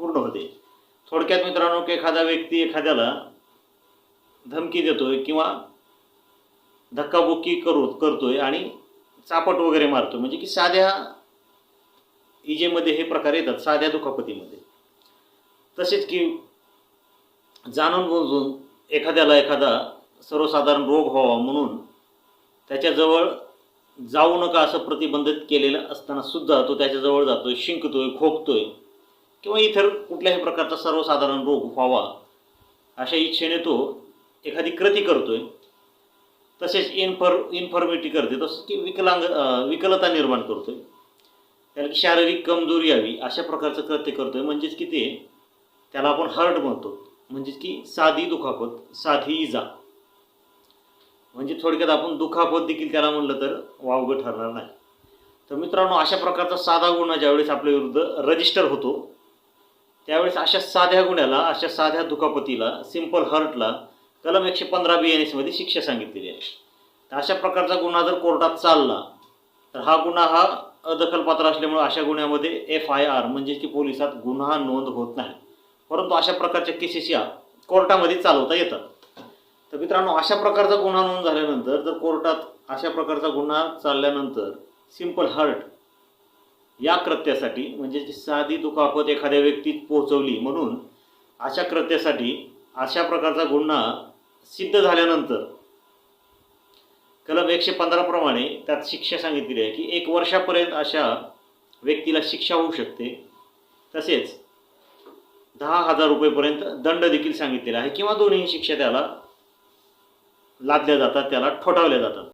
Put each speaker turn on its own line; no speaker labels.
पूर्ण होते. थोडक्यात मित्रांनो की एखादा व्यक्ती एखाद्याला धमकी देतोय किंवा धक्काबुक्की करू करतोय आणि चापट वगैरे मारतो म्हणजे की साध्या इजेमध्ये हे प्रकार येतात साध्या दुखापतीमध्ये. तसेच की जाणून बुजून एखाद्याला एखादा सर्वसाधारण रोग व्हावा म्हणून त्याच्याजवळ जाऊ नका असं प्रतिबंधित केलेलं असताना सुद्धा तो त्याच्याजवळ जातोय शिंकतोय खोकतोय. किंवा इतर कुठल्याही प्रकारचा सर्वसाधारण रोग व्हावा अशा इच्छेने तो एखादी कृती करतोय. तसेच इन्फर इन्फॉर्मिटी करते तसंच की विकलांग विकलता निर्माण करतोय. त्याला की शारीरिक कमजोरी यावी अशा प्रकारचं कृत्य करतोय. म्हणजेच की ते त्याला आपण हर्ट म्हणतो. म्हणजेच की साधी दुखापत साधी इजा. म्हणजे थोडक्यात आपण दुखापत देखील त्याला म्हणलं तर वावगं ठरणार नाही. तर मित्रांनो अशा प्रकारचा साधा गुन्हा ज्यावेळेस आपल्या विरुद्ध रजिस्टर होतो त्यावेळेस अशा साध्या गुन्ह्याला अशा साध्या दुखापतीला सिंपल हर्टला कलम एकशे पंधरा बी एन एसमध्ये शिक्षा सांगितलेली आहे. तर अशा प्रकारचा गुन्हा जर कोर्टात चालला तर हा गुन्हा हा अदखलपात्र असल्यामुळे अशा गुन्ह्यामध्ये एफ आय आर म्हणजे की पोलिसात गुन्हा नोंद होत नाही. परंतु अशा प्रकारच्या केसेस या कोर्टामध्ये चालवता येतात. तर मित्रांनो अशा प्रकारचा गुन्हा नोंद झाल्यानंतर जर कोर्टात अशा प्रकारचा गुन्हा चालल्यानंतर सिंपल हर्ट या कृत्यासाठी म्हणजे साधी दुखापत एखाद्या व्यक्तीत पोहोचवली म्हणून अशा कृत्यासाठी अशा प्रकारचा गुन्हा सिद्ध झाल्यानंतर कलम एकशे पंधरा प्रमाणे त्यात शिक्षा सांगितलेली आहे की एक वर्षापर्यंत अशा व्यक्तीला शिक्षा होऊ शकते. तसेच दहा हजार रुपयेपर्यंत दंड देखील सांगितलेला आहे किंवा दोन्ही शिक्षा त्याला लादल्या जातात त्याला ठोठावल्या जातात.